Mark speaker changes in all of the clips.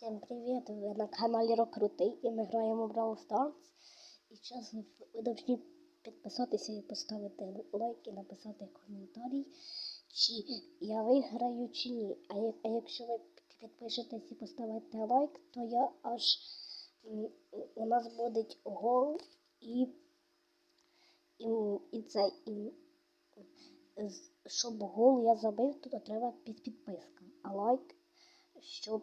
Speaker 1: Всем привет! Ви на каналі Рокрутий і ми граємо в Brawl Stars. І зараз ви повинні підписатися і поставити лайк і написати коментарі, чи я виграю чи ні. А, а якщо ви підпишетесь і поставите лайк, то я аж у нас буде гол і, і, і це і, щоб гол я забив, то треба під підписка. А лайк, щоб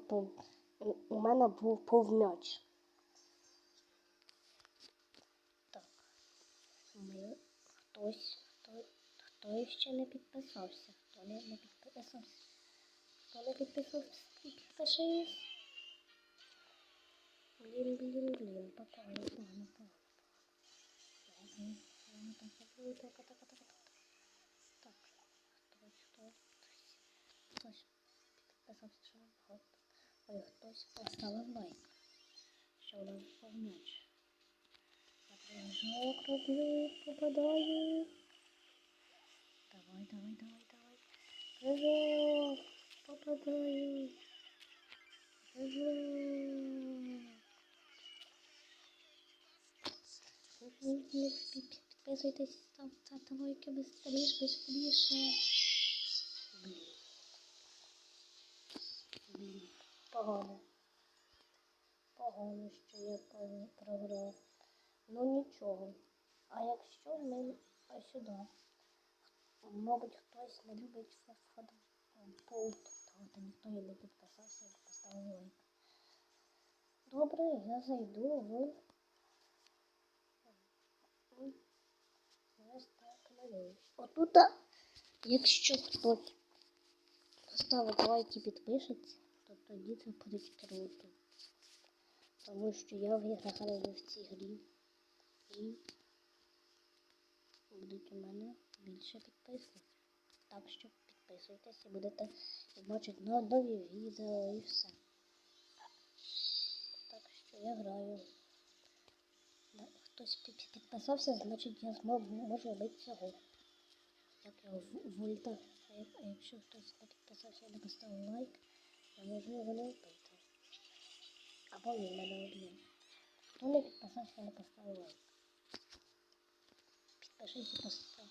Speaker 1: у- мене був повм'яч. Так. Ми хтось, хто, хто ще не підписався. Хто не, не підписався. Хто не підписався, підпишись. Блін, блін, блін, погано, погано, погано. Так, так, так, так, так, так, хтось, хтось, хтось. Підписався, що багато. Ой, хтось поставив лайк. Що у нас був м'яч. Я прыжок роблю, попадаю. Давай, давай, давай, давай. Прыжок, попадаю. Прыжок. Підписуйтесь, ставте лайки быстріше, быстріше. Погано. Погано, що я про- програв. Ну нічого. А якщо ми сюди? Мабуть, хтось не любить футбол, то ніхто і не підписався і поставив лайк. Добре, я зайду в ось так малюю. Отут, якщо хтось поставить лайк і підпишеться, тоді це буде круто. Тому що я виграю в цій грі. І будуть у мене більше підписників. Так що підписуйтесь і будете бачити нові відео і все. Так що я граю. Хтось підписався, значить я зможу можу робити цього. Як його вольта. Якщо хтось не підписався не поставив лайк, можу його не вбити. Або він мене вб'є. Хто не підписався, не поставив лайк. Підпишись і постав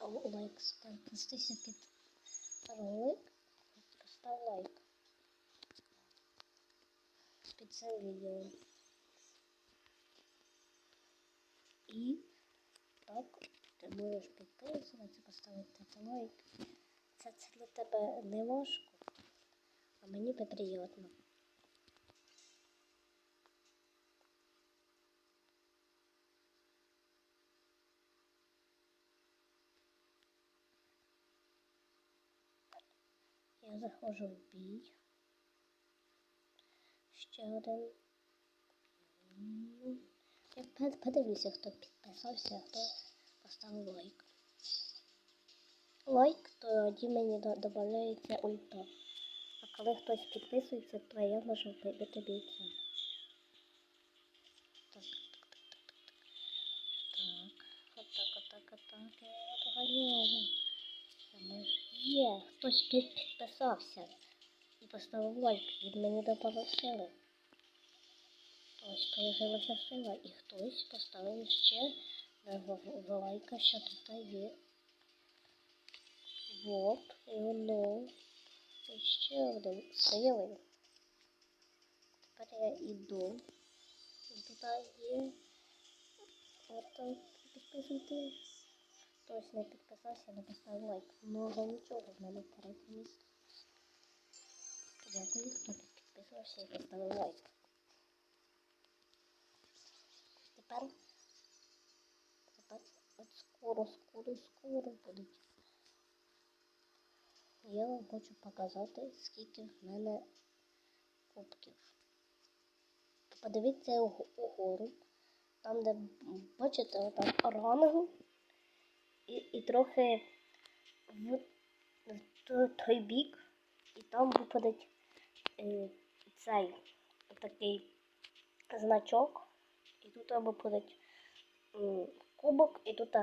Speaker 1: о, лайк. Підпишися під ролик. Постав лайк. Під цим відео. І так, ти можеш підписуватися, поставити лайк. Це, це для тебе не важко, а мені би. Я заходжу в бій. Ще один. Я подивлюся, хто підписався, хто поставив лайк. Лайк, тоді мені до- додається ульта. Коли хтось підписується, то я можу вибити бійця. Так, так, так, так, так, так. Так, отак, отак, отак. Я доганяю. Я Є, хтось під- підписався і поставив лайк. Він мені додав сили. Ось появилася сила, і хтось поставив ще лайка, що тут є. Вот, і воно. І один сили. Тепер я йду. І тут є. Там підписуйтесь. Хтось не підписався, не поставив лайк. Ну, за нічого, в мене третє місце. Дякую, хто підписався і поставив лайк. Тепер, тепер от скоро, скоро, скоро будуть я вам хочу показати, скільки в мене кубків. Подивіться угору. Там, де бачите, там ранг і і трохи в, в той бік, і там випадить е, цей такий значок. І тут випадеть е, кубок, і тут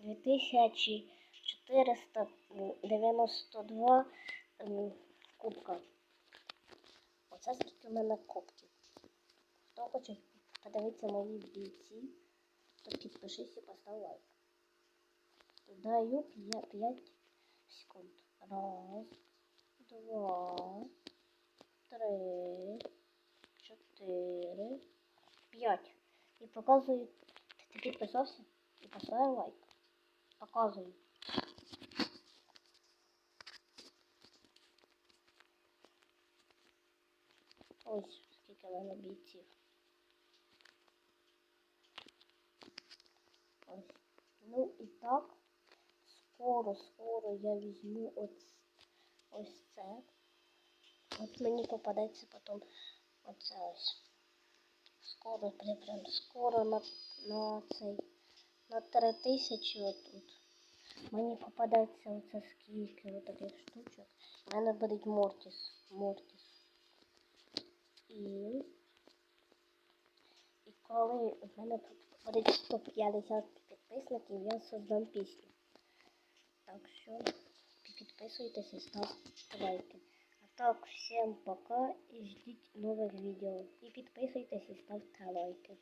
Speaker 1: 2000. 492 ем, кубка. Оце скільки в мене коптів. Хто хоче подивитися мої бійці, то підпишись і постав лайк. Даю 5, секунд. Раз, два, три, чотири, п'ять. І показую. Ти підписався і поставив лайк. Показую. Ось скільки в мене бійців. Ось. Ну і так, скоро, скоро я візьму ось, ось це. От мені попадеться потім оце ось. Скоро, прям, прям скоро на, на цей, на три тисячі отут. Мені попадеться оце скільки отаких штучок. У мене буде Мортіс. Мортіс. І, і коли в мене буде 150 підписників, я создам пісню. Так що підписуйтесь і ставте лайки. А так, всім пока і ждіть нових відео. І підписуйтесь і ставте лайки.